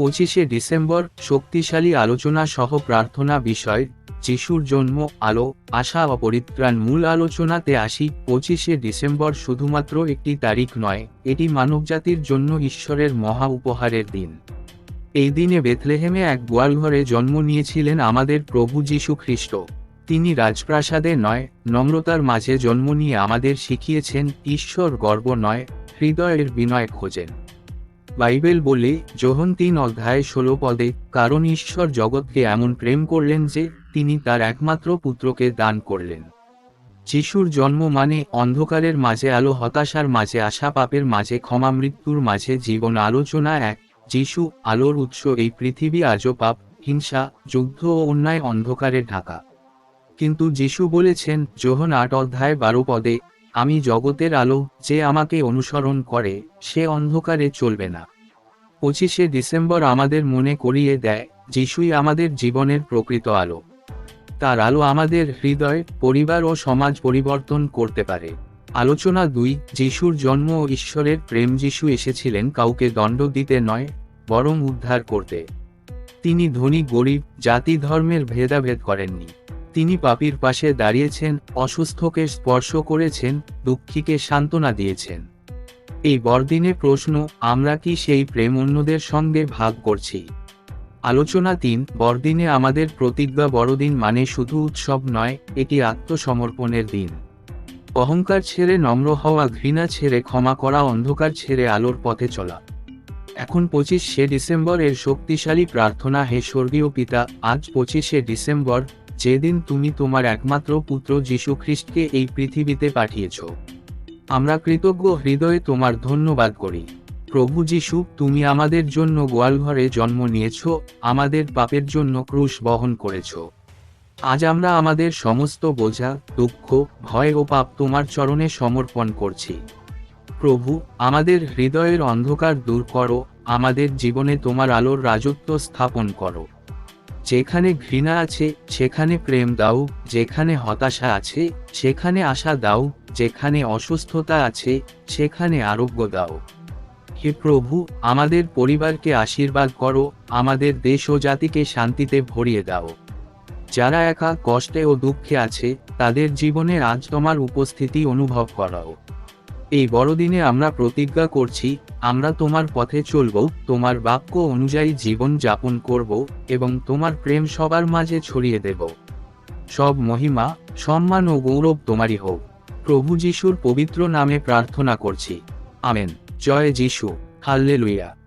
পঁচিশে ডিসেম্বর, শক্তিশালী আলোচনা সহ প্রার্থনা বিষয়, যিশুর জন্ম, আলো, আশা ও পরিত্রাণ মূল আলোচনাতে আসি, পঁচিশে ডিসেম্বর শুধুমাত্র একটি তারিখ নয়, এটি মানবজাতির জন্য ঈশ্বরের মহা উপহারের দিন। এই দিনে বেথলেহেমে এক গোয়ালঘরে জন্ম নিয়েছিলেন আমাদের প্রভু যীশু খ্রিস্ট। তিনি রাজপ্রাসাদে নয়, নম্রতার মাঝে জন্ম নিয়ে আমাদের শিখিয়েছেন, ঈশ্বর গর্ব নয়, হৃদয়ের বিনয় খোঁজেন। বাইবেল বলে যোহন তিন অধ্যায় ষোলো পদে, কারণ ঈশ্বর জগৎকে এমন প্রেম করলেন যে, তিনি তার একমাত্র পুত্রকে দান করলেন। যিশুর জন্ম মানে অন্ধকারের মাঝে আলো, হতাশার মাঝে আশা, পাপের মাঝে ক্ষমা, মৃত্যুর মাঝে জীবন আলোচনা এক। যিশু আলোর উৎস এই পৃথিবী আজও পাপ, হিংসা, যুদ্ধ ও অন্যায় অন্ধকারে ঢাকা। কিন্তু যিশু বলেছেন যোহন আট অধ্যায় বারো পদে আমি জগতের আলো যে আমাকে অনুসরণ করে, সে অন্ধকারে চলবে না। পঁচিশে ডিসেম্বর আমাদের মনে করিয়ে দেয়, যিশুই আমাদের জীবনের প্রকৃত আলো। তার আলো আমাদের হৃদয়, পরিবার ও সমাজ পরিবর্তন করতে পারে। আলোচনা দুই, যিশুর জন্ম ও ঈশ্বরের প্রেম যিশু এসেছিলেন কাউকে দণ্ড দিতে নয়, বরং উদ্ধার করতে। তিনি ধনী, গরিব, জাতি, ধর্মের ভেদাভেদ করেননি। তিনি পাপির পাশে দাঁড়িয়েছেন অসুস্থকে স্পর্শ করেছেন, দুঃখীকে সান্ত্বনা দিয়েছেন। এই বড়দিনে প্রশ্ন, আমরা কি সেই প্রেম অন্যদের সঙ্গে ভাগ করছি? আলোচনা তিন, বড়দিনে আমাদের প্রতিজ্ঞা বড়দিন মানে শুধু উৎসব নয়, এটি আত্মসমর্পণের দিন। অহংকার ছেড়ে নম্র হওয়া, ঘৃণা ছেড়ে ক্ষমা করা, অন্ধকার ছেড়ে আলোর পথে চলা। এখন পঁচিশে ডিসেম্বর এর শক্তিশালী প্রার্থনা, হে স্বর্গীয় পিতা, আজ পঁচিশে ডিসেম্বর যেদিন তুমি তোমার একমাত্র পুত্র যীশু খ্রিস্টকে এই পৃথিবীতে পাঠিয়েছ। আমরা কৃতজ্ঞ হৃদয়ে তোমার ধন্যবাদ করি। প্রভু যীশু, তুমি আমাদের জন্য গোয়ালঘরে জন্ম নিয়েছ, আমাদের পাপের জন্য ক্রুশ বহন করেছ। আজ আমরা আমাদের সমস্ত বোঝা, দুঃখ, ভয় ও পাপ তোমার চরণে সমর্পণ করছি। প্রভু, আমাদের হৃদয়ের অন্ধকার দূর করো, আমাদের জীবনে তোমার আলোর রাজত্ব স্থাপন করো। যেখানে ঘৃণা আছে, সেখানে প্রেম দাও, যেখানে হতাশা আছে, সেখানে আশা দাও, যেখানে অসুস্থতা আছে, সেখানে আরোগ্য দাও। হে প্রভু, আমাদের পরিবারকে আশীর্বাদ করো, আমাদের দেশ ও জাতিকে শান্তিতে ভরিয়ে দাও। যারা একা কষ্টে ও দুঃখে আছে, তাদের জীবনে আজ তোমার উপস্থিতি অনুভব করাও। এই বড়দিনে আমরা প্রতিজ্ঞা করছি, আমরা তোমার পথে চলব, তোমার বাক্য অনুযায়ী জীবন যাপন করব, এবং তোমার প্রেম সবার মাঝে ছড়িয়ে দেব। সব মহিমা, সম্মান ও গৌরব তোমারই হোক। প্রভু যিশুর পবিত্র নামে প্রার্থনা করছি। আমেন। জয় যিশু। হাল্লেলুয়া।